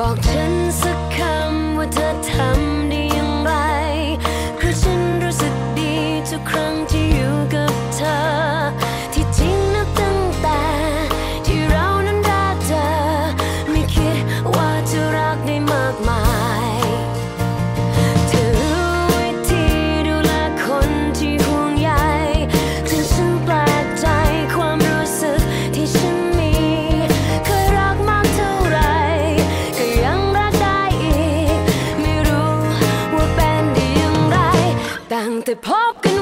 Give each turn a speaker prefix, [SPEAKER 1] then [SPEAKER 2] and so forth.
[SPEAKER 1] บอกฉันสักคำว่าเธอทำ the pumpkin